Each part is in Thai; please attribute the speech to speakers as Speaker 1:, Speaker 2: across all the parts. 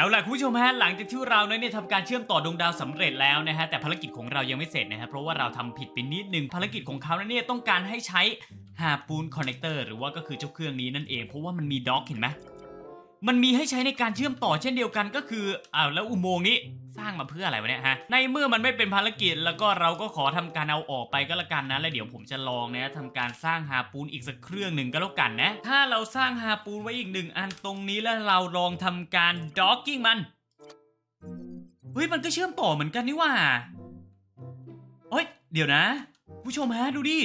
Speaker 1: เอาล่ะคุณผู้ชมฮะหลังจากที่เราเนี่ยทำการเชื่อมต่อดวงดาวสำเร็จแล้วนะฮะแต่ภารกิจของเรายังไม่เสร็จนะฮะเพราะว่าเราทำผิดไปนิดนึงภารกิจของเขาเนี่ยต้องการให้ใช้ฮาปูนคอนเนคเตอร์หรือว่าก็คือเจ้าเครื่องนี้นั่นเองเพราะว่ามันมีด็อกเห็นไหม มันมีให้ใช้ในการเชื่อมต่อเช่นเดียวกันก็คืออ้าวแล้วอุโมงค์นี้สร้างมาเพื่ออะไรวะเนี่ยฮะ ในเมื่อมันไม่เป็นภารกิจ แล้วก็เราก็ขอทำการเอาออกไปก็แล้วกันนะ แล้วเดี๋ยวผมจะลองนะทำการสร้างฮาปูนอีกสักเครื่องหนึ่งก็แล้วกันนะ ถ้าเราสร้างฮาปูนไว้อีกหนึ่งอันตรงนี้แล้วเราลองทำการด็อกกิ้งมัน เฮ้ยมันก็เชื่อมต่อเหมือนกันนี่ว่าเฮ้ยเดี๋ยวนะ ผู้ชมฮะดูดิ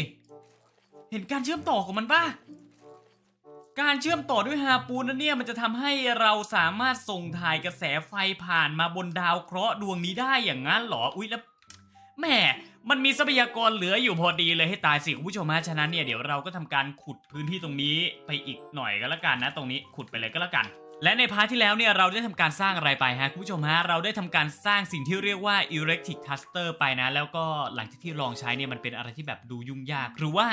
Speaker 1: เห็นการเชื่อมต่อของมันปะ การเชื่อมต่อด้วยฮาปูนนั้นเนี่ยมันจะทำให้เราสามารถส่งถ่ายกระแสไฟผ่านมาบนดาวเคราะห์ดวงนี้ได้อย่างนั้นเหรอ อุ๊ยแล้วแหม่มันมีทรัพยากรเหลืออยู่พอดีเลยให้ตายสิคุณผู้ชมฮะฉะนั้นเนี่ยเดี๋ยวเราก็ทำการขุดพื้นที่ตรงนี้ไปอีกหน่อยก็แล้วกันนะ ตรงนี้ขุดไปเลยก็แล้วกัน และในพาร์ทที่แล้วเนี่ยเราได้ทำการสร้างอะไรไปฮะคุณผู้ชมฮะเราได้ทำการสร้างสิ่งที่เรียกว่า electric cluster ไปนะ แล้วก็หลังจากที่ลองใช้เนี่ยมันเป็นอะไรที่แบบดูยุ่งยากหรือว่า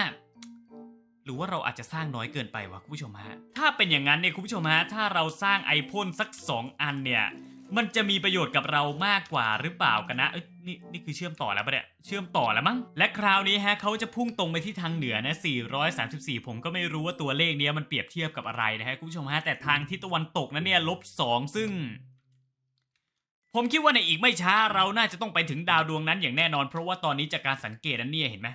Speaker 1: หรือว่าเราอาจจะสร้างน้อยเกินไปวะคุณผู้ชมฮะ ถ้าเป็นอย่างนั้นเนี่ยคุณผู้ชมฮะ ถ้าเราสร้างไอพ่นสัก 2 อันเนี่ย มันจะมีประโยชน์กับเรามากกว่าหรือเปล่ากันนะเอ้ยนี่นี่คือเชื่อมต่อแล้วปะเนี่ย เชื่อมต่อแล้วมั้ง และคราวนี้ฮะเขาจะพุ่งตรงไปที่ทางเหนือนะ 434 ผมก็ไม่รู้ว่าตัวเลขเนี้ยมันเปรียบเทียบกับอะไรนะฮะคุณผู้ชมฮะ แต่ทางทิศตะวันตกนั้นเนี่ยลบ2ซึ่งผมคิดว่าในอีกไม่ช้าเราน่าจะต้องไปถึงดาวดวงนั้นอย่างแน่นอน เพราะว่าตอนนี้จากการสังเกตนั้นเนี่ยเห็นไหม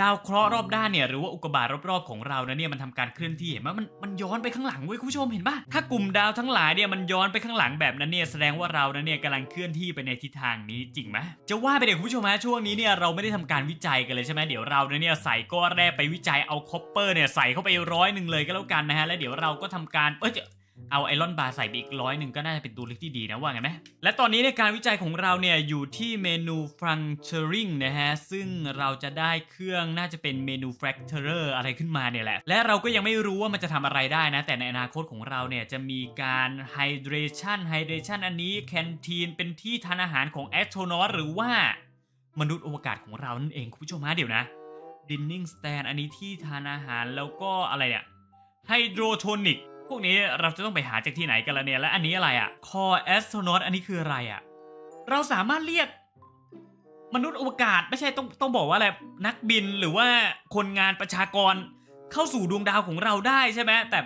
Speaker 1: ดาวเคราะห์รอบด้านเนี่ยหรือว่าอุกกาบาตรอบๆของเรานะเนี่ยมันทำการเคลื่อนที่เห็นไหมมันมันย้อนไปข้างหลังเว้ยคุณผู้ชมเห็นปะถ้ากลุ่มดาวทั้งหลายเนี่ยมันย้อนไปข้างหลังแบบนั้นเนี่ยแสดงว่าเรานั้นเนี่ยกำลังเคลื่อนที่ไปในทิศทางนี้จริงไหมจะว่าไปเด็กคุณผู้ชมฮะช่วงนี้เนี่ยเราไม่ได้ทำการวิจัยกันเลยใช่ไหมเดี๋ยวเราเนี่ยใส่ก้อนแรกไปวิจัยเอาคอปเปอร์เนี่ยใส่เข้าไปร้อยหนึ่งเลยก็แล้วกันนะฮะแล้วเดี๋ยวเราก็ทำการเอ้ย เอาไอรอนบาร์ใส่ไปอีกร้อยหนึ่งก็น่าจะเป็นตัวเลือกที่ดีนะว่าไงไหมและตอนนี้ในการวิจัยของเราเนี่ยอยู่ที่เมนูฟังเชอริงนะฮะซึ่งเราจะได้เครื่องน่าจะเป็นเมนูแฟกเตอร์อะไรขึ้นมาเนี่ยแหละ และเราก็ยังไม่รู้ว่ามันจะทำอะไรได้นะ แต่ในอนาคตของเราเนี่ยจะมีการไฮเดรชันไฮเดรชันอันนี้แคนทีนเป็นที่ทานอาหารของแอสโทรนอตหรือว่ามนุษย์อวกาศของเรานั่นเองคุณผู้ชมฮะเดี๋ยวนะดินนิ่งสแตนอันนี้ที่ทานอาหารแล้วก็อะไรเนี่ยไฮโดรโทนิก วกนี้เราจะต้องไปหาจากที่ไหนกันละเนี่ย และอันนี้อะไรอะคอแอสโทรนอตอันนี้คืออะไรอะเราสามารถเรียกมนุษย์อวกาศไม่ใช่ต้องต้องบอกว่าอะไรนักบินหรือว่าคนงานประชากรเข้าสู่ดวงดาวของเราได้ใช่ไหมแต่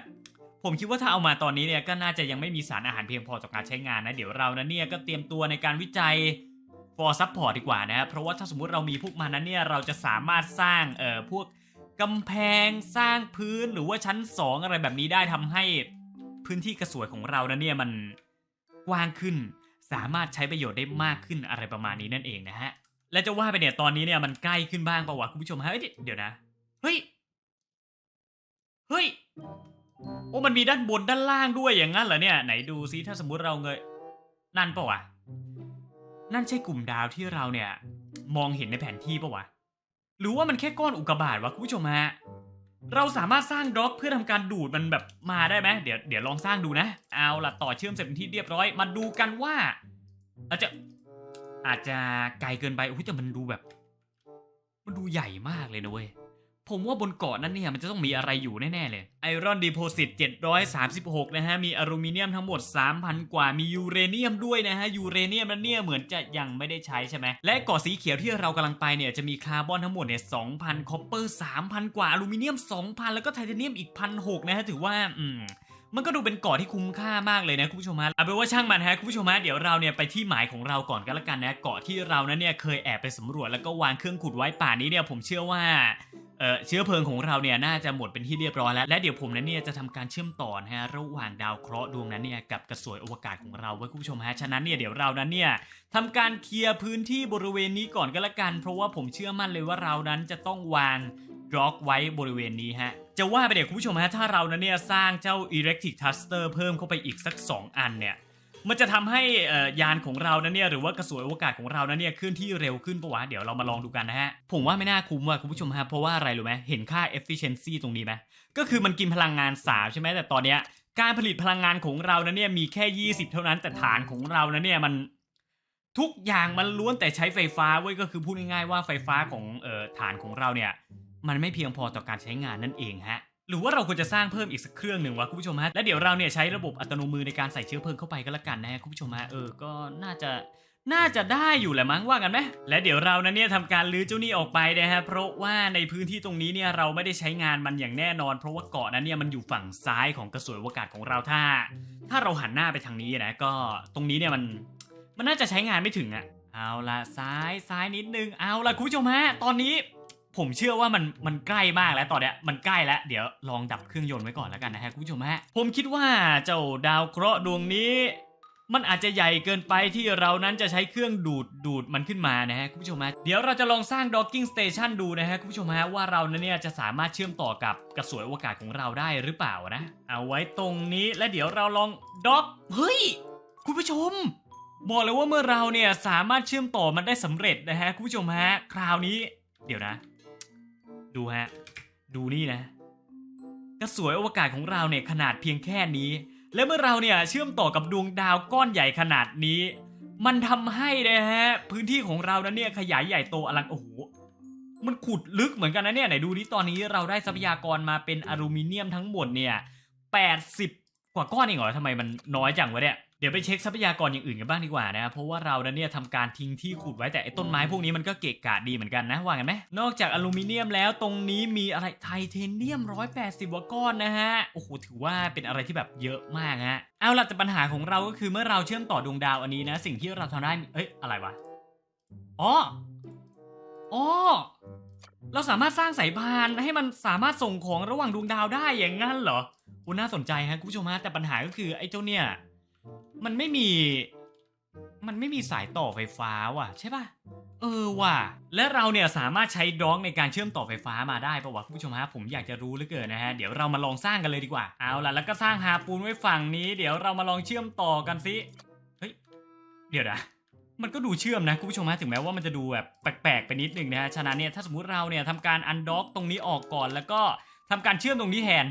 Speaker 1: ผมคิดว่าถ้าเอามาตอนนี้เนี่ยก็น่าจะยังไม่มีสารอาหารเพียงพอต่อการใช้งานนะ เดี๋ยวเรานั้นเนี่ยก็เตรียมตัวในการวิจัย for support ดีกว่านะเพราะว่าถ้าสมมุติเรามีพวกมันนั้นเนี่ยเราจะสามารถสร้างเอ่อพวก กำแพงสร้างพื้นหรือว่าชั้น 2 อะไรแบบนี้ได้ทำให้พื้นที่กระสวยของเรานะเนี่ยมันกว้างขึ้น สามารถใช้ประโยชน์ได้มากขึ้นอะไรประมาณนี้นั่นเองนะฮะ และจะว่าไปเนี่ยตอนนี้เนี่ยมันใกล้ขึ้นบ้างปะวะคุณผู้ชมฮะเอ้ยเดี๋ยวนะ เฮ้ย เฮ้ย โอ้มันมีด้านบนด้านล่างด้วยอย่างนั้นเหรอเนี่ย ไหนดูซิถ้าสมมุติเราเงยนั่นปะวะ นั่นใช่กลุ่มดาวที่เราเนี่ย มองเห็นในแผนที่ปะวะ หรือว่ามันแค่ก้อนอุกกาบาตวะคุณผู้ชมฮะเราสามารถสร้างด็อปเพื่อทำการดูดมันแบบมาได้ไหมเดี๋ยวเดี๋ยวลองสร้างดูนะ เอาล่ะต่อเชื่อมเสร็จเป็นที่เรียบร้อย มาดูกันว่า อาจจะอาจจะไกลเกินไปอุ้ยแต่มันดูแบบ มันดูใหญ่มากเลยนะเว้ย ผมว่าบนเกาะนั้นเนี่ยมันจะต้องมีอะไรอยู่แน่ ๆ เลยไอรอนดีโพซิต736 นะฮะ มีอลูมิเนียมทั้งหมด 3,000 กว่ามียูเรเนียมด้วยนะฮะ ยูเรเนียมนั้นเนี่ยเหมือนจะยังไม่ได้ใช้ใช่ไหมและเกาะสีเขียวที่เรากำลังไปเนี่ยจะมีคาร์บอนทั้งหมดเนี่ย2,000 คอปเปอร์ 3,000 กว่าอลูมิเนียม 2,000 แล้วก็ไทเทเนียมอีก 1,600 นะฮะ ถือว่า อืม มันก็ดูเป็นเกาะที่คุ้มค่ามากเลยนะคุณผู้ชมฮะเอาเป็นว่าช่างมันฮะคุณผู้ชมฮะเดี๋ยวเราเนี่ยไปที่หมายของเราก่อนก็แล้วกันนะเกาะที่เรานั้นเนี่ยเคยแอบไปสำรวจแล้วก็วางเครื่องขุดไว้ป่านนี้เนี่ยผมเชื่อว่าเอ่อเชื้อเพลิงของเราเนี่ยน่าจะหมดเป็นที่เรียบร้อยแล้ว และเดี๋ยวผมนั้นเนี่ยจะทำการเชื่อมต่อนะฮะระหว่างดาวเคราะห์ดวงนั้นเนี่ยกับกระสวยอวกาศของเราไว้คุณผู้ชมฮะฉะนั้นเนี่ยเดี๋ยวเรานั้นเนี่ยทำการเคลียร์พื้นที่บริเวณนี้ก่อนก็แล้วกัน เพราะว่าผมเชื่อมั่นเลยว่าเรานั้นจะต้องวาง ด็อกไว้บริเวณนี้ฮะ จะว่าไปเดี๋ยวคุณผู้ชมฮะ ถ้าเรานเนี่ยสร้างเจ้า electric thruster เพิ่มเข้าไปอีกสัก 2 อันเนี่ย มันจะทำให้เออยานของเรานเนี่ยหรือว่ากระสวยอวกาศของเรานเนี่ยเคลื่อนที่เร็วขึ้นปะวะ เดี๋ยวเรามาลองดูกันนะฮะ ผมว่าไม่น่าคุ้มว่ะคุณผู้ชมฮะ เพราะว่าอะไรรู้ไหมเห็นค่า efficiency ตรงนี้ไหมก็คือมันกินพลังงาน3ใช่ไหมแต่ตอนเนี้ยการผลิตพลังงานของเรานเนี่ยมีแค่ 20 เท่านั้นแต่ฐานของเรานเนี่ยมันทุกอย่างมันล้วนแต่ใช้ไฟฟ้าเว้ยก็คือพูดง่ายๆว่าไฟฟ้าของเอ่อฐานของเราเนี่ยมันไม่เพียงพอต่อการใช้งานนั่นเองฮะหรือว่าเราควรจะสร้างเพิ่มอีกสักเครื่องหนึ่งวะคุณผู้ชมฮะและเดี๋ยวเราเนี่ยใช้ระบบอัตโนมือในการใส่เชื้อเพลิงเข้าไปก็แล้วกันนะฮะคุณผู้ชมฮะเออก็น่าจะน่าจะได้อยู่แหละมั้งว่ากันไหมและเดี๋ยวเรานั้นเนี่ยทำการลื้อเจ้านี่ออกไปนะฮะเพราะว่าในพื้นที่ตรงนี้เนี่ยเราไม่ได้ใช้งานมันอย่างแน่นอน เพราะว่าเกาะนั้นเนี่ยมันอยู่ฝั่งซ้ายของกระสวยอวกาศของเราถ้า ถ้าเราหันหน้าไปทางนี้นะก็ตรงนี้เนี่ยมันมันน่าจะใช้งานไม่ถึงอะเอาละซ้ายซ้ายนิดนึงเอาละคุณผู้ชมฮะตอนนี้ ผมเชื่อว่ามันมันใกล้มากแล้วตอนเนี้ยมันใกล้แล้ว เดี๋ยวลองดับเครื่องยนต์ไว้ก่อนแล้วกันนะฮะคุณผู้ชมฮะผมคิดว่าเจ้าดาวเคราะห์ดวงนี้ มันอาจจะใหญ่เกินไปที่เรานั้นจะใช้เครื่องดูดดูดมันขึ้นมานะฮะคุณผู้ชมฮะเดี๋ยวเราจะลองสร้าง docking station ดูนะฮะคุณผู้ชมฮะว่าเรานั้นเนี่ยจะสามารถเชื่อมต่อกับกระสวยอวกาศของเราได้หรือเปล่านะ เอาไว้ตรงนี้และเดี๋ยวเราลองด็อกเฮ้ยคุณผู้ชมบอกเลยว่าเมื่อเราเนี่ยสามารถเชื่อมต่อมันได้สำเร็จนะฮะคุณผู้ชมฮะคราวนี้เดี๋ยวนะ ดูฮะ ดูนี่นะกระสวยอวกาศของเราเนี่ยขนาดเพียงแค่นี้ และเมื่อเราเนี่ยเชื่อมต่อกับดวงดาวก้อนใหญ่ขนาดนี้ มันทำให้นะฮะพื้นที่ของเรานั้นเนี่ยขยายใหญ่โตอลังโอ้โหมันขุดลึกเหมือนกันนะเนี่ยไหนดูนี่ตอนนี้เราได้ทรัพยากรมาเป็นอลูมิเนียมทั้งหมดเนี่ย80 กว่าก้อนเองเหรอทำไมมันน้อยจังวะเนี่ย เดี๋ยวไปเช็คทรัพยากรอย่างอื่นกันบ้างดีกว่านะเพราะว่าเรานั้นเนี่ยทำการทิ้งที่ขุดไว้แต่ไอ้ต้นไม้พวกนี้มันก็เกะกะดีเหมือนกันนะว่ากันไหมนอกจากอลูมิเนียมแล้วตรงนี้มีอะไรไทเทเนียม 180กว่าก้อนนะฮะโอ้โหถือว่าเป็นอะไรที่แบบเยอะมากฮะเอาล่ะแต่ปัญหาของเราก็คือเมื่อเราเชื่อมต่อดวงดาวอันนี้นะสิ่งที่เราทำได้เอ้ยอะไรวะอ๋ออ๋อเราสามารถสร้างสายพานให้มันสามารถส่งของระหว่างดวงดาวได้อย่างนั้นเหรออุยน่าสนใจฮะคุณผู้ชมฮะแต่ปัญหาก็คือไอ้เจ้าเนี่ย มันไม่มี มันไม่มีสายต่อไฟฟ้าว่ะ ใช่ป่ะ เออว่ะ และเราเนี่ยสามารถใช้ดองในการเชื่อมต่อไฟฟ้ามาได้ปะวะคุณผู้ชมฮะผมอยากจะรู้เหลือเกินนะฮะ เดี๋ยวเรามาลองสร้างกันเลยดีกว่า เอาล่ะแล้วก็สร้างฮาปูนไว้ฝั่งนี้ เดี๋ยวเรามาลองเชื่อมต่อกันสิ เฮ้ย เดี๋ยวนะมันก็ดูเชื่อมนะคุณผู้ชมฮะถึงแม้ว่ามันจะดูแบบแปลกๆไปนิดนึงนะฮะฉะนั้นเนี่ยถ้าสมมติเราเนี่ยทำการอันด็อกตรงนี้ออกก่อนแล้วก็ทำการเชื่อมตรงนี้แทน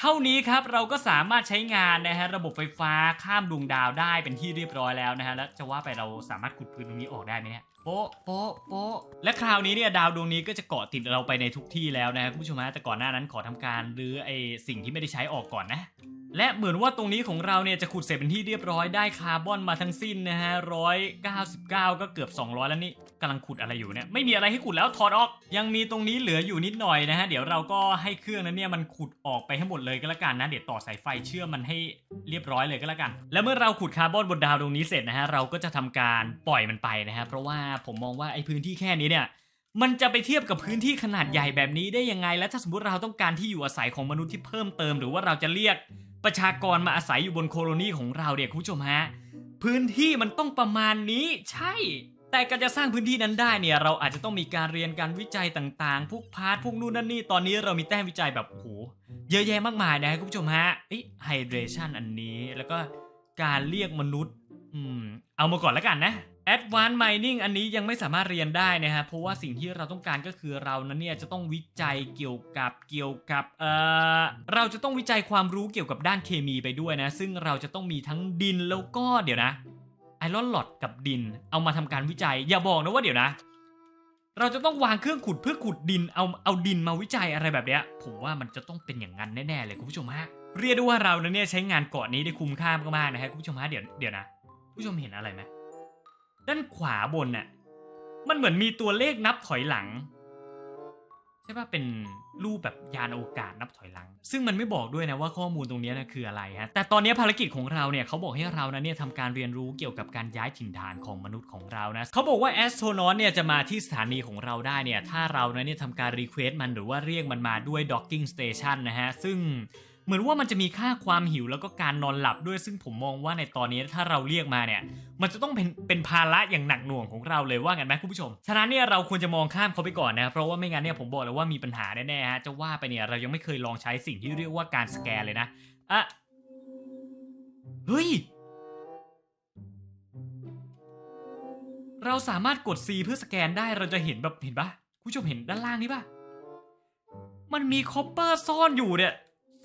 Speaker 1: เท่านี้ครับเราก็สามารถใช้งานนะฮะระบบไฟฟ้าข้ามดวงดาวได้เป็นที่เรียบร้อยแล้วนะฮะแล้วจะว่าไปเราสามารถขุดพื้นตรงนี้ออกได้ไหมเนี่ยโป๊ะโป๊ะโป๊ะและคราวนี้เนี่ยดาวดวงนี้ก็จะเกาะติดเราไปในทุกที่แล้วนะฮะคุณผู้ชมฮะแต่ก่อนหน้านั้นขอทำการรื้อไอสิ่งที่ไม่ได้ใช้ออกก่อนนะ และเหมือนว่าตรงนี้ของเราเนี่ยจะขุดเสร็จเป็นที่เรียบร้อยได้คาร์บอนมาทั้งสิ้นนะฮะร้อยเก้าสิบเก้าก็เกือบ 200 แล้วนี่กำลังขุดอะไรอยู่เนี่ยไม่มีอะไรให้ขุดแล้วถอดออก ยังมีตรงนี้เหลืออยู่นิดหน่อยนะฮะเดี๋ยวเราก็ให้เครื่องนั้นเนี่ยมันขุดออกไปให้หมดเลยก็แล้วกันนะเดี๋ยวต่อสายไฟเชื่อมมันให้เรียบร้อยเลยก็แล้วกัน แล้วเมื่อเราขุดคาร์บอนบนดาวดวงนี้เสร็จนะฮะเราก็จะทำการปล่อยมันไปนะฮะเพราะว่าผมมองว่าไอ้พื้นที่แค่นี้เนี่ยมันจะไปเทียบกับพื้นที่ขนาดใหญ่แบบนี้ได้ยังไง และถ้าสมมติเราต้องการที่อยู่อาศัยของมนุษย์ที่เพิ่มเติม หรือว่าเราจะเรียก ประชากรมาอาศัยอยู่บนโคโลนีของเราเนี่ยคุณผู้ชมฮะพื้นที่มันต้องประมาณนี้ใช่ แต่การจะสร้างพื้นที่นั้นได้เนี่ยเราอาจจะต้องมีการเรียนการวิจัยต่างๆ พวกพาร์ทพวกนู่นนั่นนี่ตอนนี้เรามีแต้มวิจัยแบบโอ้โหเยอะแยะมากมายนะคุณผู้ชมฮะไฮเดรชันอันนี้แล้วก็การเรียกมนุษย์อืมเอามาก่อนแล้วกันนะ Advanced Mining อันนี้ยังไม่สามารถเรียนได้นะฮะเพราะว่าสิ่งที่เราต้องการก็คือเรานั้นเนี่ยจะต้องวิจัยเกี่ยวกับเกี่ยวกับเอ่อเราจะต้องวิจัยความรู้เกี่ยวกับด้านเคมีไปด้วยนะ ซึ่งเราจะต้องมีทั้งดินแล้วก็เดี๋ยวนะไอรอนหลอดกับดิน เอามาทำการวิจัย อย่าบอกนะว่าเดี๋ยวนะ เราจะต้องวางเครื่องขุดเพื่อขุดดินเอาเอาดินมาวิจัยอะไรแบบเนี้ย ผมว่ามันจะต้องเป็นอย่างนั้นแน่ๆเลยคุณผู้ชมฮะเรียกได้ว่าเรานั้นเนี่ยใช้งานเกาะนี้ได้คุ้มค่ามากๆนะฮะคุณผู้ชมฮะเดี๋ยวเดี๋ยวนะ ผู้ชมเห็นอะไรไหม ด้านขวาบนน่ะมันเหมือนมีตัวเลขนับถอยหลัง ใช่ป่ะเป็นรูปแบบยานอวกาศนับถอยหลัง ซึ่งมันไม่บอกด้วยนะว่าข้อมูลตรงนี้นะคืออะไรฮะแต่ตอนนี้ภารกิจของเราเนี่ยเขาบอกให้เรานะเนี่ยทำการเรียนรู้เกี่ยวกับการย้ายถิ่นฐานของมนุษย์ของเรานะเขาบอกว่าแอสโทรนอตเนี่ยจะมาที่สถานีของเราได้เนี่ยถ้าเรานะเนี่ยทำการรีเควสต์มันหรือว่าเรียกมันมาด้วย docking station นะฮะซึ่ง เหมือนว่ามันจะมีค่าความหิวแล้วก็การนอนหลับด้วย ซึ่งผมมองว่าในตอนนี้ถ้าเราเรียกมาเนี่ย มันจะต้องเป็นเป็นภาระอย่างหนักหน่วงของเราเลยว่ากันไหมคุณผู้ชม ฉะนั้นเนี่ยเราควรจะมองข้ามเขาไปก่อนนะเพราะว่าไม่งั้นเนี่ยผมบอกเลยว่ามีปัญหาแน่ๆฮะจะว่าไปเนี่ยเรายังไม่เคยลองใช้สิ่งที่เรียกว่าการสแกนเลยนะอะเฮ้ยเราสามารถกด C เพื่อสแกนได้เราจะเห็นแบบเห็นปะคุณผู้ชมเห็นด้านล่างนี้ปะมันมีคอปเปอร์ซ่อนอยู่เนี่ย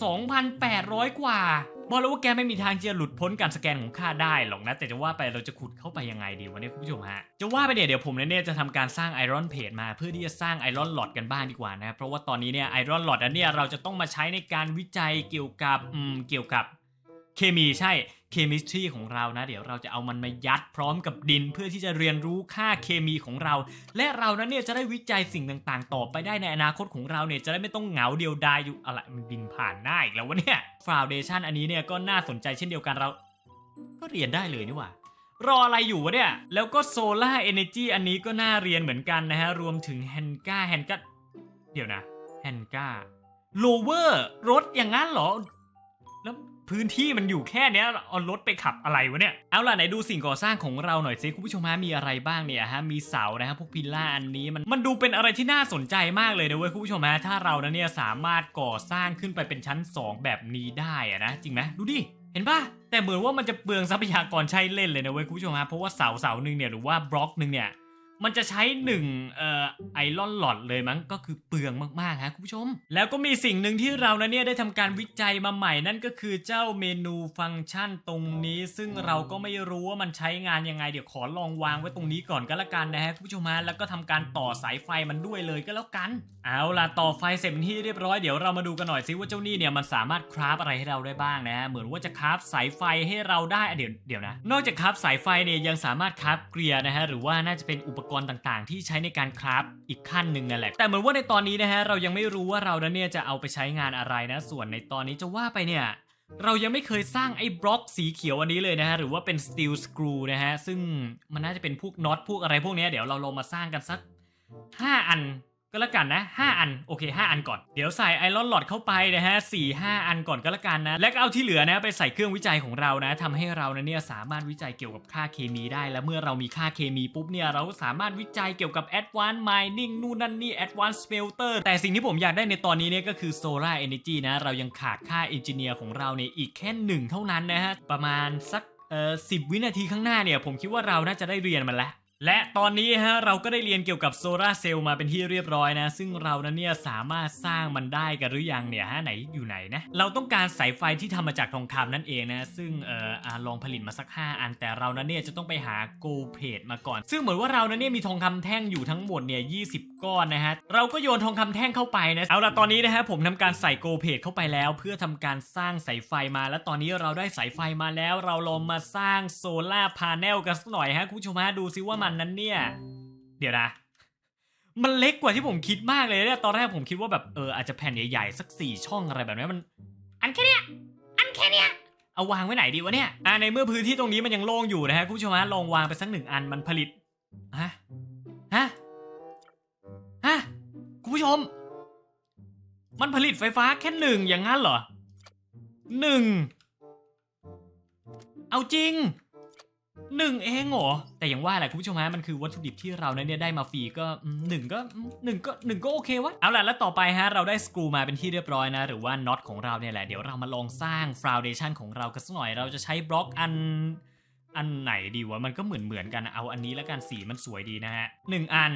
Speaker 1: 2,800 กว่าบอกเลยว่าแกไม่มีทางจะหลุดพ้นการสแกนของข้าได้หรอกนะ แต่จะว่าไปเราจะขุดเข้าไปยังไงดีวันนี้คุณผู้ชมฮะ จะว่าไปเนี่ยเดี๋ยวผมเนี่ยจะทำการสร้างไอรอนเพจมาเพื่อที่จะสร้างไอรอนหลอดกันบ้างดีกว่านะ เพราะว่าตอนนี้เนี่ยไอรอนหลอดอันเนี่ยเราจะต้องมาใช้ในการวิจัยเกี่ยวกับอืมเกี่ยวกับ เคมีใช่เคมิสตรีของเรานะ เดี๋ยวเราจะเอามันมายัดพร้อมกับดิน เพื่อที่จะเรียนรู้ค่าเคมีของเรา และเรานั้นเนี่ยจะได้วิจัยสิ่งต่างๆ ต่อไปได้ในอนาคตของเราเนี่ยจะได้ไม่ต้องเหงาเดียวดายอยู่อะไรมันบินผ่านหน้าอีกแล้ววะเนี่ยฟาวเดชันอันนี้เนี่ยก็น่าสนใจเช่นเดียวกันเรา ก็เรียนได้เลยนี่หว่ารออะไรอยู่วะเนี่ย แล้วก็โซล่าเอเนจีอันนี้ก็น่าเรียนเหมือนกันนะฮะ รวมถึงแฮนก้าแฮนก้าเดี๋ยวนะแฮนก้าโลเวอร์รถอย่างนั้นเหรอ แล้ว พื้นที่มันอยู่แค่เนี้ยเอารถไปขับอะไรวะเนี่ยเอาล่ะไหนดูสิ่งก่อสร้างของเราหน่อยสิคุณผู้ชมฮะมีอะไรบ้างเนี่ยฮะมีเสานะฮะพวกพิลล่าอันนี้มันมันดูเป็นอะไรที่น่าสนใจมากเลยนะเว้ยคุณผู้ชมฮะถ้าเรานะเนี่ยสามารถก่อสร้างขึ้นไปเป็นชั้น 2 แบบนี้ได้อะนะจริงไหมดูดิเห็นปะแต่เหมือนว่ามันจะเปลืองทรัพยากรใช้เล่นเลยนะเว้ยคุณผู้ชมฮะเพราะว่าเสาเสาหนึ่งเนี่ยหรือว่าบล็อกหนึ่งเนี่ย มันจะใช้หนึ่งเอ่อไอรอนหลอดเลยมั้งก็คือเปลืองมากๆฮะคุณผู้ชม แล้วก็มีสิ่งหนึ่งที่เรานะเนี่ยได้ทำการวิจัยมาใหม่นั่นก็คือเจ้าเมนูฟังก์ชันตรงนี้ ซึ่งเราก็ไม่รู้ว่ามันใช้งานยังไงเดี๋ยวขอลองวางไว้ตรงนี้ก่อนก็แล้วกันนะฮะคุณผู้ชมฮะแล้วก็ทำการต่อสายไฟมันด้วยเลยก็แล้วกัน เอาล่ะต่อไฟเสร็จเป็นที่เรียบร้อยเดี๋ยวเรามาดูกันหน่อยซิว่าเจ้านี่เนี่ยมันสามารถคราฟอะไรให้เราได้บ้างนะฮะเหมือนว่าจะคราฟสายไฟให้เราได้เดี๋ยวเดี๋ยวนะ นอกจากคราฟสายไฟเนี่ยยังสามารถคราฟเกลียร์นะฮะหรือว่าน่าจะเป็นอุปกรณ์ต่างๆ ที่ใช้ในการคราฟอีกขั้นหนึ่งนั่นแหละ แต่เหมือนว่าในตอนนี้นะฮะเรายังไม่รู้ว่าเรานเนี่ยจะเอาไปใช้งานอะไรนะ ส่วนในตอนนี้จะว่าไปเนี่ยเรายังไม่เคยสร้างไอ้บล็อกสีเขียวอันนี้เลยนะฮะ หรือว่าเป็น steel screw นะฮะ ซึ่งมันน่าจะเป็นพวกน็อตพวกอะไรพวกเนี้ยเดี๋ยวเราลองมาสร้างกันสัก 5 อัน ก็แล้วกันนะ 5 อันโอเค 5 อันก่อน เดี๋ยวใส่ไอรอนหลอดเข้าไปนะฮะ4 5อันก่อนก็แล้วกันนะ แล้วก็เอาที่เหลือนะไปใส่เครื่องวิจัยของเรานะทำให้เรานะเนี่ยสามารถวิจัยเกี่ยวกับค่าเคมีได้ และเมื่อเรามีค่าเคมีปุ๊บเนี่ยเราก็สามารถวิจัยเกี่ยวกับ advanced mining นู่นนั่นนี่ advanced smelter แต่สิ่งที่ผมอยากได้ในตอนนี้เนี่ยก็คือ solar energy นะ เรายังขาดค่า engineer ของเราเนี่ยอีกแค่หนึ่งเท่านั้นนะฮะประมาณสักเอ่อสิวินาทีข้างหน้าเนี่ยผมคิดว่าเราน่าจะได้เรียนมันแล้ว และตอนนี้ฮะเราก็ได้เรียนเกี่ยวกับโซลาร์เซลล์มาเป็นที่เรียบร้อยนะ ซึ่งเรานั้นเนี่ยสามารถสร้างมันได้กันหรือยังเนี่ยฮะไหนอยู่ไหนนะ เราต้องการสายไฟที่ทำมาจากทองคำนั่นเองนะ ซึ่งเอ่อลองผลิตมาสัก 5 อันแต่เรานั้นเนี่ยจะต้องไปหาโกลเพดมาก่อน ซึ่งเหมือนว่าเรานั้นเนี่ยมีทองคำแท่งอยู่ทั้งหมดเนี่ย20ก้อนนะฮะเราก็โยนทองคำแท่งเข้าไปนะเอาละตอนนี้นะฮะผมทำการใส่โกลเพดเข้าไปแล้ว เพื่อทำการสร้างสายไฟมา และตอนนี้เราได้สายไฟมาแล้ว เราลองมาสร้างโซลาร์พาเนลกันสักหน่อยฮะคุณผู้ชมฮะดูซิว่ามันนั้นเนี่ย เดี๋ยวนะ มันเล็กกว่าที่ผมคิดมากเลยเนี่ยตอนแรกผมคิดว่าแบบเอออาจจะแผ่นใหญ่ๆสักสี่ช่องอะไรแบบนี้มัน อันแค่เนี้ยอันแค่เนี้ยเอาวางไว้ไหนดีวะเนี่ยอ่าในเมื่อพื้นที่ตรงนี้มันยังโล่งอยู่นะฮะคุณผู้ชมฮะลองวางไปสักหนึ่งอันมันผลิตฮะฮะฮะคุณผู้ชม มันผลิตไฟฟ้าแค่หนึ่งอย่างนั้นเหรอหนึ่งเอาจริง หนึ่งเองเหรอ แต่อย่างว่าแหละคุณผู้ชมฮะมันคือวัตถุดิบที่เราเนี่ยได้มาฟรีก็หนึ่งก็หนึ่งก็หนึ่งก็โอเควะ เอาล่ะแล้วต่อไปฮะเราได้สกรูมาเป็นที่เรียบร้อยนะ หรือว่าน็อตของเราเนี่ยแหละเดี๋ยวเรามาลองสร้างฟาวเดชันของเรากันสักหน่อยเราจะใช้บล็อกอันอันไหนดีวะมันก็เหมือนเหมือนกันเอาอันนี้แล้วกันสีมันสวยดีนะฮะหนึ่งอัน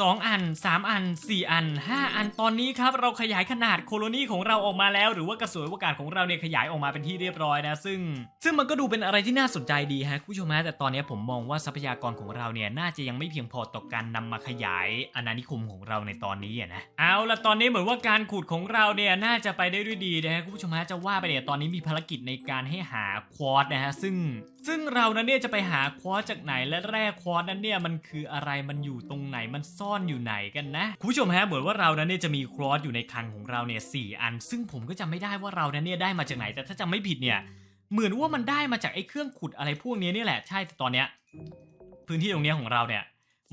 Speaker 1: สองอันสามอันสี่อันห้าอันตอนนี้ครับเราขยายขนาดโคโลนีของเราออกมาแล้ว หรือว่ากระสวยอวกาศของเราเนี่ยขยายออกมาเป็นที่เรียบร้อยนะ ซึ่ง ซึ่งมันก็ดูเป็นอะไรที่น่าสนใจดีฮะคุณผู้ชมฮะแต่ตอนนี้ผมมองว่าทรัพยากรของเราเนี่ยน่าจะยังไม่เพียงพอต่อการนำมาขยายอาณานิคมของเราในตอนนี้อะนะเอาละตอนนี้เหมือนว่าการขุดของเราเนี่ยน่าจะไปได้ด้วยดีนะฮะคุณผู้ชมฮะจะว่าไปเนี่ยตอนนี้มีภารกิจในการให้หาควอตนะฮะซึ่ง ซึ่งเรานั้นเนี่ยจะไปหาควอสจากไหนและแร่ควอสนั้นเนี่ยมันคืออะไรมันอยู่ตรงไหนมันซ่อนอยู่ไหนกันนะคุณผู้ชมฮะเหมือนว่าเรานั้นเนี่ยจะมีควอสอยู่ในคลังของเราเนี่ยสอัน ซึ่งผมก็จำไม่ได้ว่าเรานั้นเนี่ยได้มาจากไหน แต่ถ้าจำไม่ผิดเนี่ยเหมือนว่ามันได้มาจากไอ้เครื่องขุดอะไรพวกนี้นี่แหละใช่แต่ตอนเนี้ยพื้นที่ตรงเนี้ยของเราเนี่ย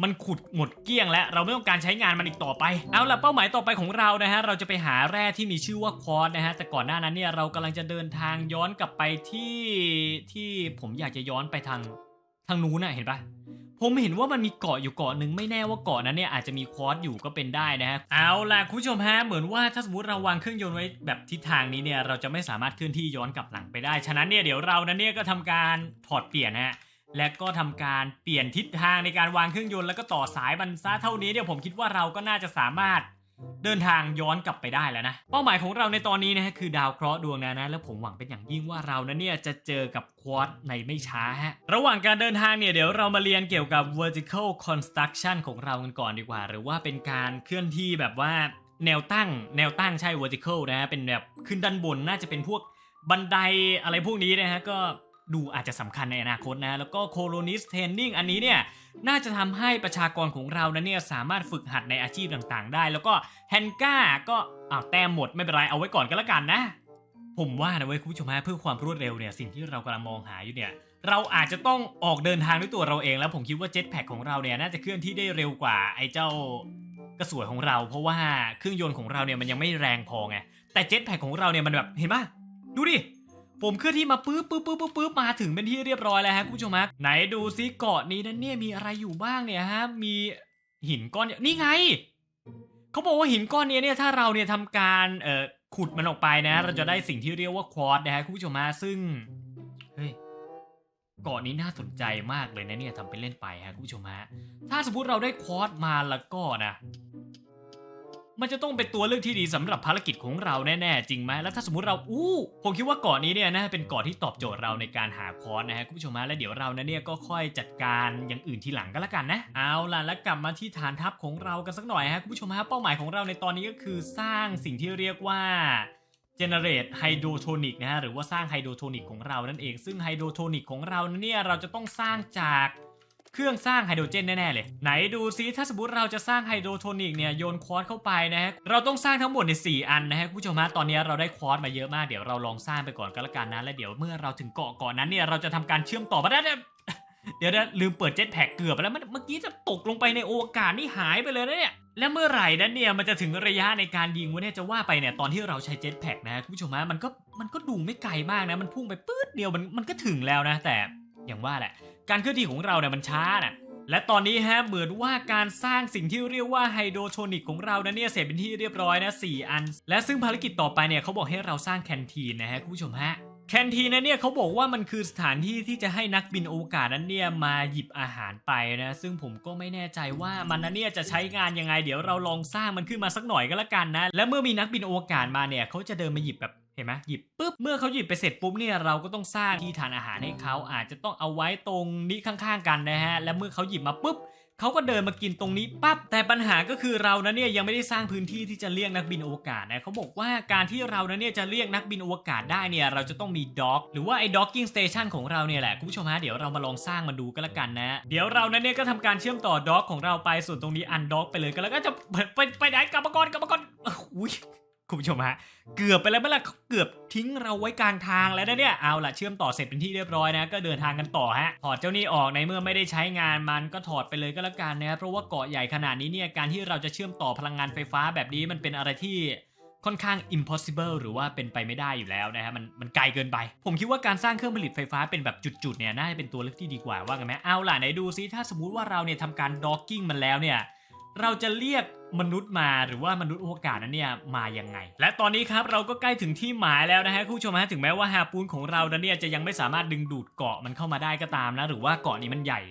Speaker 1: มันขุดหมดเกลี้ยงแล้ว เราไม่ต้องการใช้งานมันอีกต่อไป เอาล่ะเป้าหมายต่อไปของเรานะฮะ เราจะไปหาแร่ที่มีชื่อว่าควอตนะฮะ แต่ก่อนหน้านั้นเนี่ยเรากำลังจะเดินทางย้อนกลับไปที่ที่ผมอยากจะย้อนไปทางทางนู้นน่ะเห็นปะผมเห็นว่ามันมีเกาะอยู่เกาะหนึ่งไม่แน่ว่าเกาะนั้นเนี่ยอาจจะมีควอตอยู่ก็เป็นได้นะฮะเอาล่ะคุณผู้ชมฮะเหมือนว่าถ้าสมมติเราวางเครื่องยนต์ไว้แบบทิศทางนี้เนี่ยเราจะไม่สามารถเคลื่อนที่ย้อนกลับหลังไปได้ ฉะนั้นเนี่ยเดี๋ยวเรานั้นเนี่ยก็ทำการถอดเปลี่ยนนะฮะ และก็ทำการเปลี่ยนทิศทางในการวางเครื่องยนต์แล้วก็ต่อสายมันซะเท่านี้เนี่ยวผมคิดว่าเราก็น่าจะสามารถเดินทางย้อนกลับไปได้แล้วนะ เป้าหมายของเราในตอนนี้นะฮะคือดาวเคราะห์ดวงนั้นนะ แล้วผมหวังเป็นอย่างยิ่งว่าเรานั้นเนี่ยจะเจอกับควอตในไม่ช้าฮะ ระหว่างการเดินทางเนี่ยเดี๋ยวเรามาเรียนเกี่ยวกับ vertical construction ของเรากันก่อนดีกว่า หรือว่าเป็นการเคลื่อนที่แบบว่าแนวตั้ง แนวตั้งใช่ vertical นะฮะเป็นแบบขึ้นด้านบนน่าจะเป็นพวกบันไดอะไรพวกนี้นะฮะก็ ดูอาจจะสำคัญในอนาคตนะ แล้วก็ colonist training อันนี้เนี่ยน่าจะทำให้ประชากรของเรานั้นเนี่ยสามารถฝึกหัดในอาชีพต่างๆ ได้ แล้วก็แฮนก้าก็อ้าวแต้มหมดไม่เป็นไรเอาไว้ก่อนก็แล้วกันนะ ผมว่านะเว้ยคุณผู้ชมฮะเพื่อความรวดเร็วเนี่ยสิ่งที่เรากำลังมองหาอยู่เนี่ยเราอาจจะต้องออกเดินทางด้วยตัวเราเอง แล้วผมคิดว่าเจ็ตแพคของเราเนี่ยน่าจะเคลื่อนที่ได้เร็วกว่าไอ้เจ้ากระสวยของเรา เพราะว่าเครื่องยนต์ของเราเนี่ยมันยังไม่แรงพอไงแต่เจ็ตแพคของเราเนี่ยมันแบบเห็นปะดูดิ ผมเคลื่อนที่มาปุ๊บปุ๊บปุ๊บปุ๊บปุ๊บมาถึงเป็นที่เรียบร้อยแล้วฮะคุณผู้ชมฮะไหนดูซิเกาะนี้นั้นเนี่ยมีอะไรอยู่บ้างเนี่ยฮะมีหินก้อนนี่ไงเขาบอกว่าหินก้อนนี้เนี่ยถ้าเราเนี่ยทำการเอ่อขุดมันออกไปนะ เราจะได้สิ่งที่เรียกว่าควอตนะฮะคุณผู้ชมฮะซึ่งเฮ้ยเกาะนี้น่าสนใจมากเลยนะเนี่ยทำไปเล่นไปฮะคุณผู้ชมฮะถ้าสมมติเราได้ควอตมาแล้วก็นะ มันจะต้องเป็นตัวเลือกที่ดีสำหรับภารกิจของเราแน่ๆจริงไหมแล้วถ้าสมมติเราอู้ผมคิดว่าเกาะนี้เนี่ยนะเป็นเกาะที่ตอบโจทย์เราในการหาคอร์สนะฮะคุณผู้ชมฮะแล้วเดี๋ยวเรานะเนี่ยก็ค่อยจัดการอย่างอื่นทีหลังก็แล้วกันนะเอาล่ะแล้วกลับมาที่ฐานทัพของเรากันสักหน่อยฮะคุณผู้ชมฮะเป้าหมายของเราในตอนนี้ก็คือสร้างสิ่งที่เรียกว่า generate hydrotonic นะฮะหรือว่าสร้างไฮโดรโทนิกของเรานั่นเองซึ่งไฮโดรโทนิกของเรานเนี่ยเราจะต้องสร้างจาก เครื่องสร้างไฮโดรเจนแน่ ๆ เลย ไหนดูซิถ้าสมมติเราจะสร้างไฮโดรโทนิกเนี่ยโยนควอตเข้าไปนะฮะเราต้องสร้างทั้งหมดใน4อันนะฮะคุณผู้ชมฮะตอนนี้เราได้ควอตมาเยอะมากเดี๋ยวเราลองสร้างไปก่อนก็แล้วกันนะแล้วเดี๋ยวเมื่อเราถึงเกาะเกาะนั้นเนี่ยเราจะทำการเชื่อมต่อมาได้เนี่ยเดี๋ยวนะลืมเปิดเจ็ตแพ็กเกือบไปแล้วเมื่อเมื่อกี้จะตกลงไปในโอกาสนี่หายไปเลยนะเนี่ยแล้วเมื่อไหร่นั้นเนี่ยมันจะถึงระยะในการยิงวะเนี่ยจะว่าไปเนี่ยตอนที่เราใช้เจ็ตแพ็กนะคุณผู้ชมฮะมันก็มันก็ดูไม่ไกลมากนะมันพุ่งไปปื๊ดเดียวมันมันก็ถึงแล้วนะแต่อย่างว่าแหละ การเคลื่อนที่ของเราเนี่ยมันช้าน่ะและตอนนี้ฮะเหมือนว่าการสร้างสิ่งที่เรียกว่าไฮโดรโทนิกของเรานั้นเนี่ยเสร็จเป็นที่เรียบร้อยนะ4อัน และซึ่งภารกิจต่อไปเนี่ยเขาบอกให้เราสร้างแคนทีนนะฮะคุณผู้ชมฮะแคนทีนนเนี่ยเขาบอกว่ามันคือสถานที่ที่จะให้นักบินโอกาศนั้นเนี่ยมาหยิบอาหารไปนะซึ่งผมก็ไม่แน่ใจว่ามันนั้นเนี่ยจะใช้งานยังไง เดี๋ยวเราลองสร้างมันขึ้นมาสักหน่อยก็แล้วกันนะและเมื่อมีนักบินโอกาศมาเนี่ยเขาจะเดินมาหยิบแบบเห็นไหมหยิบปุ๊บเมื่อเขาหยิบไปเสร็จปุ๊บเนี่ยเราก็ต้องสร้างที่ทานอาหารให้เขาอาจจะต้องเอาไว้ตรงนี้ข้างๆกันนะฮะและเมื่อเขาหยิบมาปุ๊บเขาก็เดินมากินตรงนี้ปั๊บแต่ปัญหาก็คือเรานะเนี่ยยังไม่ได้สร้างพื้นที่ที่จะเรียกนักบินอวกาศนะเขาบอกว่าการที่เรานะเนี่ยจะเรียกนักบินอวกาศได้เนี่ยเราจะต้องมีด็อกหรือว่าไอ้ด็อกกิ้งสเตชันของเราเนี่ยแหละคุณผู้ชมฮะเดี๋ยวเรามาลองสร้างมันดูก็แล้วกันนะ เดี๋ยวเรานะเนี่ยก็ทำการเชื่อมต่อด็อกของเราไปส่วนตรงนี้อันด็อกไปเลยก็แล้วก็จะไปไปไหนกลับมาก่อนกลับมาก่อนอุ้ย คุณผู้ชมฮะเกือบไปแล้วเมื่อไหร่เขาเกือบทิ้งเราไว้กลางทางแล้วนะเนี่ยเอาล่ะเชื่อมต่อเสร็จเป็นที่เรียบร้อยนะก็เดินทางกันต่อฮะถอดเจ้านี่ออกในเมื่อไม่ได้ใช้งานมันก็ถอดไปเลยก็แล้วกันนะครับเพราะว่าเกาะใหญ่ขนาดนี้เนี่ยการที่เราจะเชื่อมต่อพลังงานไฟฟ้าแบบนี้มันเป็นอะไรที่ค่อนข้าง impossible หรือว่าเป็นไปไม่ได้อยู่แล้วนะฮะมันมันไกลเกินไป ผมคิดว่าการสร้างเครื่องผลิตไฟฟ้าเป็นแบบจุดๆเนี่ยน่าจะเป็นตัวเลือกที่ดีกว่าว่ากันไหมเอาล่ะไหนดูซิถ้าสมมุติว่าเราเนี่ยทำการ docking มันแล้วเนี่ย เราจะเรียกมนุษย์มาหรือว่ามนุษย์อวกาศนั้นเนี่ยมายังไง และตอนนี้ครับเราก็ใกล้ถึงที่หมายแล้วนะฮะคุณผู้ชมฮะถึงแม้ว่าฮาปูนของเรานั้นเนี่ยจะยังไม่สามารถดึงดูดเกาะมันเข้ามาได้ก็ตามนะ หรือว่าเกาะนี้มันใหญ่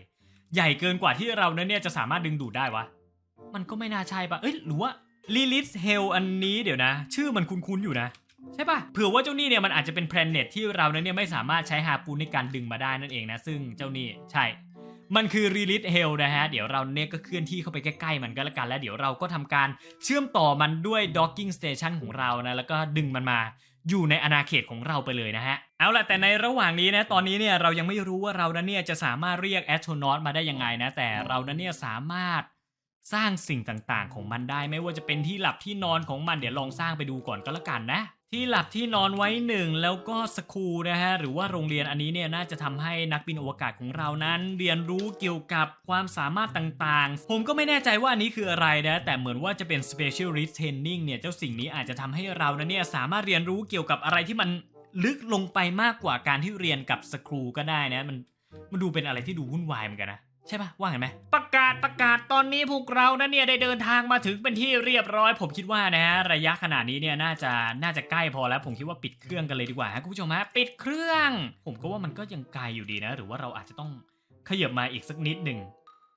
Speaker 1: ใหญ่เกินกว่าที่เรานั้นเนี่ยจะสามารถดึงดูดได้วะมันก็ไม่น่าใช่ปะเอ้ยหรือว่าลิลิสเฮลอันนี้เดี๋ยวนะ ชื่อมันคุ้นๆอยู่นะใช่ปะเผื่อว่าเจ้านี่เนี่ยมันอาจจะเป็นแพลเน็ตที่เราเนี่ยไม่สามารถใช้ฮาปูนในการดึงมาได้นั่นเองนะ ซึ่งเจ้านี่ใช่ มันคือ r e l i t Hell นะฮะ เดี๋ยวเราเนี่ยก็เคลื่อนที่เข้าไปใกล้ๆมันก็แล้วกัน แล้วเดี๋ยวเราก็ทำการเชื่อมต่อมันด้วย docking station ของเรานะ แล้วก็ดึงมันมาอยู่ในอาณาเขตของเราไปเลยนะฮะ เอาล่ะแต่ในระหว่างนี้นะตอนนี้เนี่ยเรายังไม่รู้ว่าเรานั้นเนี่ยจะสามารถเรียก astronaut มาได้ยังไงนะ แต่เรานั้นเนี่ยสามารถสร้างสิ่งต่างๆ ของมันได้ ไม่ว่าจะเป็นที่หลับที่นอนของมันเดี๋ยวลองสร้างไปดูก่อนก็แล้วกันนะ ที่หลับที่นอนไว้หนึ่งแล้วก็สคูลนะฮะหรือว่าโรงเรียนอันนี้เนี่ยน่าจะทำให้นักบินอวกาศของเรานั้น เรียนรู้เกี่ยวกับความสามารถต่างๆ ผมก็ไม่แน่ใจว่าอันนี้คืออะไรนะแต่เหมือนว่าจะเป็น specialist training เนี่ยเจ้าสิ่งนี้อาจจะทำให้เรานนเนี่ยสามารถเรียนรู้เกี่ยวกับอะไรที่มันลึกลงไปมากกว่าการที่เรียนกับสครูก็ได้นะมันมันดูเป็นอะไรที่ดูวุ่นวายเหมือนกันนะ ใช่ปะว่าไงไหมประกาศประกาศตอนนี้พวกเรานะเนี่ยได้เดินทางมาถึงเป็นที่เรียบร้อย ผมคิดว่านะฮะระยะขนาดนี้เนี่ยน่าจะน่าจะใกล้พอแล้ว ผมคิดว่าปิดเครื่องกันเลยดีกว่าฮะคุณผู้ชมฮะปิดเครื่อง ผมก็ว่ามันก็ยังไกลอยู่ดีนะ หรือว่าเราอาจจะต้องขยับมาอีกสักนิดหนึ่ง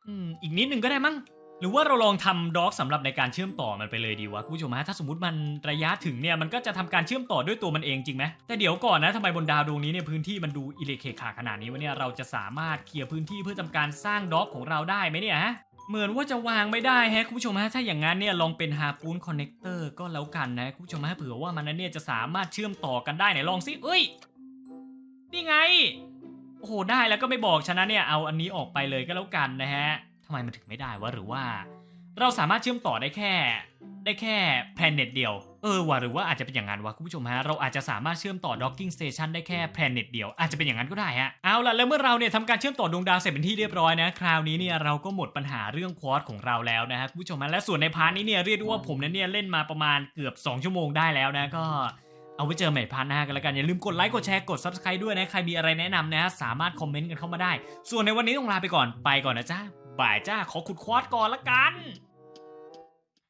Speaker 1: อืมอีกนิดหนึ่งก็ได้มั้ง หรือว่าเราลองทำด็อกสำหรับในการเชื่อมต่อมันไปเลยดีวะคุณผู้ชมฮะถ้าสมมติมันระยะถึงเนี่ยมันก็จะทำการเชื่อมต่อด้วยตัวมันเองจริงไหมแต่เดี๋ยวก่อนนะทำไมบนดาวดวงนี้เนี่ยพื้นที่มันดูอิเล็กเคขาขนาดนี้วะเนี่ยเราจะสามารถเคลียร์พื้นที่เพื่อทำการสร้างด็อกของเราได้ไหมเนี่ยฮะเหมือนว่าจะวางไม่ได้ฮะคุณผู้ชมฮะถ้าอย่างนั้นเนี่ยลองเป็นฮาปูนคอนเนคเตอร์ก็แล้วกันนะคุณผู้ชมฮะเผื่อว่ามันนั้นเนี่ยจะสามารถเชื่อมต่อกันได้ไหนลองสิเอ้ยนี่ไงโอ้โหได้แล้วก็ไม่บอกฉะนั้นเนี่ยเอาอันนี้ออกไปเลยก็แล้วกันนะฮะ ไมมันถึงไม่ได้วะหรือว่า เราสามารถเชื่อมต่อได้แค่ ได้แค่แพลเน็ตเดียวเออว่ะหรือว่าอาจจะเป็นอย่างนั้นวะคุณผู้ชมฮะเราอาจจะสามารถเชื่อมต่อ docking station ได้แค่แพลเน็ตเดียวอาจจะเป็นอย่างนั้นก็ได้ฮะเอาล่ะแล้วเมื่อเราเนี่ยทำการเชื่อมต่อดวงดาวเสร็จเป็นที่เรียบร้อยนะ คราวนี้เนี่ยเราก็หมดปัญหาเรื่องควอดของเราแล้วนะฮะคุณผู้ชมฮะและส่วนในพาร์ทนี้เนี่ยเรียกได้ว่าผมนั้นเนี่ยเล่นมาประมาณเกือบ 2 ชั่วโมงได้แล้วนะก็เอาไว้เจอใหม่พาร์ทหน้ากันแล้วกันอย่าลืมกดไลค์กดแชร์กด subscribe ด้วยนะใครมีอะไรแนะนำนะสามารถคอมเมนต์กันเข้ามาได้ ส่วนในวันนี้ต้องลาไปก่อนไปก่อนนะจ้า บ่ายจ้าขอขุดควอดก่อนละกัน